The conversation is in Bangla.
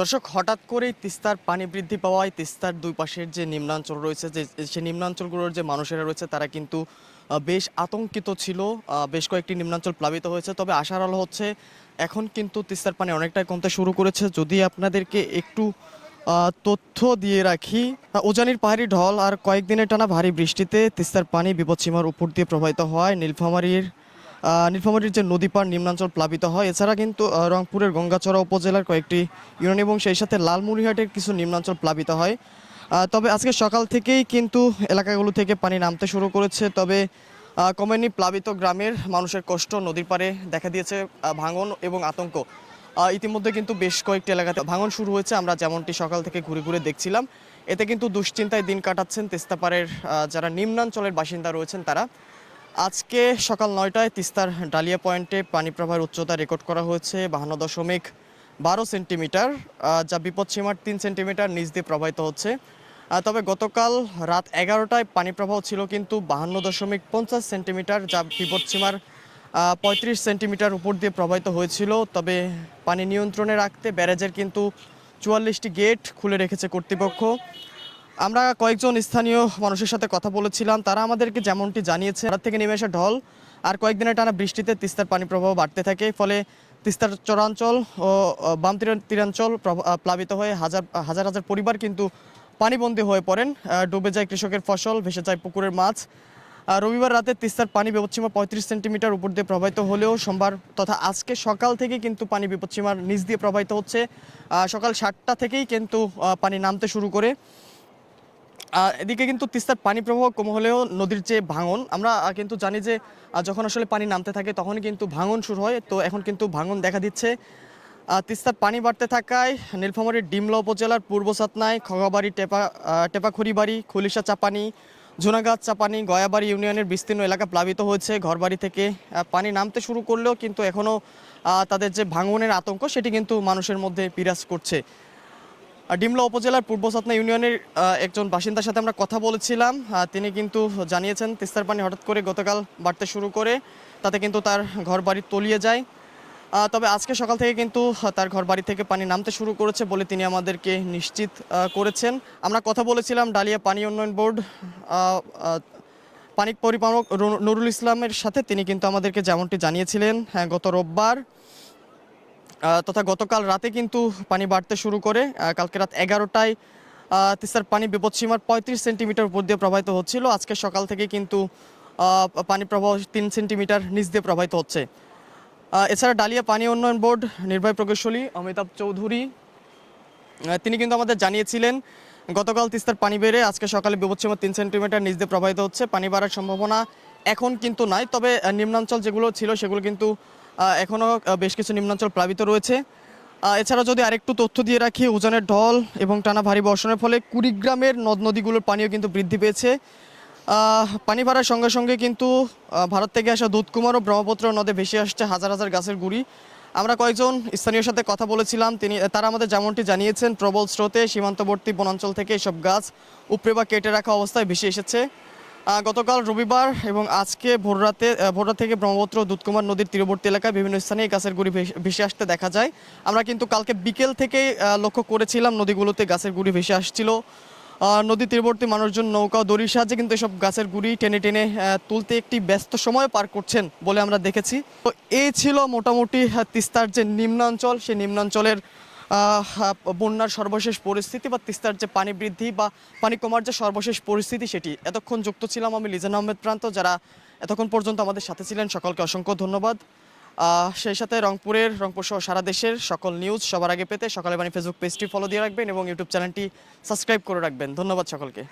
দর্শক, হঠাৎ করেই তিস্তার পানি বৃদ্ধি পাওয়ায় তিস্তার দুই পাশের যে নিম্নাঞ্চল রয়েছে, যে, সে নিম্নাঞ্চলগুলোর যে মানুষেরা রয়েছে, তারা কিন্তু বেশ আতঙ্কিত ছিল। বেশ কয়েকটি নিম্নাঞ্চল প্লাবিত হয়েছে। তবে আশার আলো হচ্ছে, এখন কিন্তু তিস্তার পানি অনেকটাই কমতে শুরু করেছে। যদি আপনাদেরকে একটু তথ্য দিয়ে রাখি উজানির পাহাড়ি ঢল আর কয়েকদিনের টানা ভারী বৃষ্টিতে তিস্তার পানি বিপদসীমার উপর দিয়ে প্রবাহিত হয় নীলফামারীর নীলফামারীর যে নদী পার নিম্নাঞ্চল প্লাবিত হয়, এছাড়া কিন্তু রংপুরের গঙ্গাচড়া উপজেলার কয়েকটি ইউনিয়ন এবং সেই সাথে লালমনিরহাটের কিছু নিম্নাঞ্চল প্লাবিত হয়। তবে আজকে সকাল থেকেই কিন্তু এলাকাগুলো থেকে পানি নামতে শুরু করেছে, তবে কমেনি প্লাবিত গ্রামের মানুষের কষ্ট নদীর পারে দেখা দিয়েছে ভাঙন এবং আতঙ্ক। ইতিমধ্যে কিন্তু বেশ কয়েকটি এলাকাতে ভাঙন শুরু হয়েছে, আমরা যেমনটি সকাল থেকে ঘুরে ঘুরে দেখছিলাম। এতে কিন্তু দুশ্চিন্তায় দিন কাটাচ্ছেন তিস্তাপাড়ের যারা নিম্নাঞ্চলের বাসিন্দা রয়েছেন তারা। আজকে সকাল নয়টায় তিস্তার ডালিয়া পয়েন্টে পানি প্রবাহের উচ্চতা রেকর্ড করা হয়েছে বাহান্ন দশমিক বারো সেন্টিমিটার যা বিপদসীমার তিন সেন্টিমিটার নিচ দিয়ে প্রবাহিত হচ্ছে। তবে গতকাল রাত এগারোটায় পানি প্রবাহ ছিল কিন্তু বাহান্ন দশমিক পঞ্চাশ সেন্টিমিটার, যা বিপদসীমার পঁয়ত্রিশ সেন্টিমিটার উপর দিয়ে প্রবাহিত হয়েছিল। তবে পানি নিয়ন্ত্রণে রাখতে ব্যারেজের কিন্তু চুয়াল্লিশটি গেট খুলে রেখেছে কর্তৃপক্ষ। আমরা কয়েকজন স্থানীয় মানুষের সাথে কথা বলেছিলাম, তারা আমাদেরকে যেমনটি জানিয়েছে, রাত থেকে নেমে আসা ঢল, আর কয়েকদিনের টানা বৃষ্টিতে তিস্তার পানি প্রবাহ বাড়তে থাকে, ফলে তিস্তার চরাঞ্চল ও বাম তীর- তীরাঞ্চল প্লাবিত হয়ে হাজার হাজার হাজার পরিবার কিন্তু পানিবন্দী হয়ে পড়েন। ডুবে যায় কৃষকের ফসল, ভেসে যায় পুকুরের মাছ। রবিবার রাতে তিস্তার পানি বিপদসীমা পঁয়ত্রিশ সেন্টিমিটার উপর দিয়ে প্রবাহিত হলেও সোমবার তথা আজকে সকাল থেকে কিন্তু পানি বিপদসীমার নিচ দিয়ে প্রবাহিত হচ্ছে। সকাল সাতটা থেকেই কিন্তু পানি নামতে শুরু করে। এদিকে কিন্তু তিস্তার পানি প্রবাহ কম হলেও নদীর যে ভাঙন আমরা কিন্তু জানি যে যখন আসলে পানি নামতে থাকে তখনই কিন্তু ভাঙন শুরু হয়। তো এখন কিন্তু ভাঙন দেখা দিচ্ছে। তিস্তার পানি বাড়তে থাকায় নীলফামারীর ডিমলা উপজেলার পূর্ব সাতনায় খগাবাড়ি টেপা আহ, টেপাখড়িবাড়ি খুলিশা চাপানি ঝুনাগাছ চাপানি গয়াবাড়ি ইউনিয়নের বিস্তীর্ণ এলাকা প্লাবিত হয়েছে ঘরবাড়ি থেকে। পানি নামতে শুরু করলেও কিন্তু এখনও তাদের যে ভাঙনের আতঙ্ক সেটি কিন্তু মানুষের মধ্যে বিরাজ করছে। ডিমলা উপজেলার পূর্ব সাতনা ইউনিয়নের একজন বাসিন্দার সাথে আমরা কথা বলেছিলাম। তিনি কিন্তু জানিয়েছেন তিস্তার পানি হঠাৎ করে গতকাল বাড়তে শুরু করে, তাতে কিন্তু তার ঘর বাড়ি তলিয়ে যায়। তবে আজকে সকাল থেকে কিন্তু তার ঘর বাড়ি থেকে পানি নামতে শুরু করেছে বলে তিনি আমাদেরকে নিশ্চিত করেছেন। আমরা কথা বলেছিলাম ডালিয়া পানি উন্নয়ন বোর্ড পানি পরিপালক নুরুল ইসলামের সাথে। তিনি কিন্তু আমাদেরকে যেমনটি জানিয়েছিলেন গত রোববার তথা গতকাল রাতে কিন্তু পানি বাড়তে শুরু করে কালকে রাত এগারোটায় তিস্তার পানি বিপদসীমার পঁয়ত্রিশ সেন্টিমিটার উপর দিয়ে প্রবাহিত হচ্ছিল। আজকে সকাল থেকে কিন্তু পানি প্রবাহ তিন সেন্টিমিটার নিচ দিয়ে প্রবাহিত হচ্ছে। এছাড়া ডালিয়া পানি উন্নয়ন বোর্ড, নির্বাহী প্রকৌশলী অমিতাভ চৌধুরী তিনি কিন্তু আমাদের জানিয়েছিলেন, গতকাল তিস্তার পানি বেড়ে আজকে সকালে বিপদসীমা তিন সেন্টিমিটার নিচ দিয়ে প্রবাহিত হচ্ছে। পানি বাড়ার সম্ভাবনা এখন কিন্তু নাই, তবে নিম্নাঞ্চল যেগুলো ছিল সেগুলো কিন্তু এখনও বেশ কিছু নিম্নাঞ্চল প্লাবিত রয়েছে। এছাড়া যদি আরেকটু তথ্য দিয়ে রাখি, উজানের ঢল এবং টানা ভারী বর্ষণের ফলে কুড়িগ্রামের নদ নদীগুলোর পানিও কিন্তু বৃদ্ধি পেয়েছে। পানি বাড়ার সঙ্গে সঙ্গে কিন্তু ভারত থেকে আসা দুধকুমার ও ব্রহ্মপুত্র নদে ভেসে আসছে হাজার হাজার গাছের গুড়ি। আমরা কয়েকজন স্থানীয় সাথে কথা বলেছিলাম, তিনি, তারা আমাদের যেমনটি জানিয়েছেন, প্রবল স্রোতে সীমান্তবর্তী বনাঞ্চল থেকে এসব গাছ উপড়ে বা কেটে রাখা অবস্থায় ভেসে এসেছে। গতকাল রবিবার এবং আজকে ভোররাতে ভোররাত থেকে ব্রহ্মপুত্র দুধকুমার নদীর তীরবর্তী এলাকায় বিভিন্ন স্থানে এই গাছের গুড়ি ভেসে- আসতে দেখা যায়। আমরা কিন্তু কালকে বিকেল থেকেই লক্ষ্য করেছিলাম নদীগুলোতে গাছের গুড়ি ভেসে আসছিল। নদী তীরবর্তী মানুষজন নৌকা দড়ির সাহায্যে কিন্তু এসব গাছের গুড়ি টেনে টেনে তুলতে একটি ব্যস্ত সময় পার করছেন বলে আমরা দেখেছি। তো এই ছিল মোটামুটি তিস্তার যে নিম্নাঞ্চল, সেই নিম্নাঞ্চলের বন্যার সর্বশেষ পরিস্থিতি বা তিস্তার যে পানি বৃদ্ধি বা পানি কমার যে সর্বশেষ পরিস্থিতি সেটি। এতক্ষণ যুক্ত ছিলাম আমি লিজান আহমেদ প্রান্ত, যারা এতক্ষণ পর্যন্ত আমাদের সাথে ছিলেন, সকলকে অসংখ্য ধন্যবাদ। সেই সাথে রংপুরের রংপুর সহ সারা দেশের সকল নিউজ সবার আগে পেতে সকালে বাণী ফেসবুক পেজটি ফলো দিয়ে রাখবেন এবং ইউটিউব চ্যানেলটি সাবস্ক্রাইব করে রাখবেন। ধন্যবাদ সকলকে।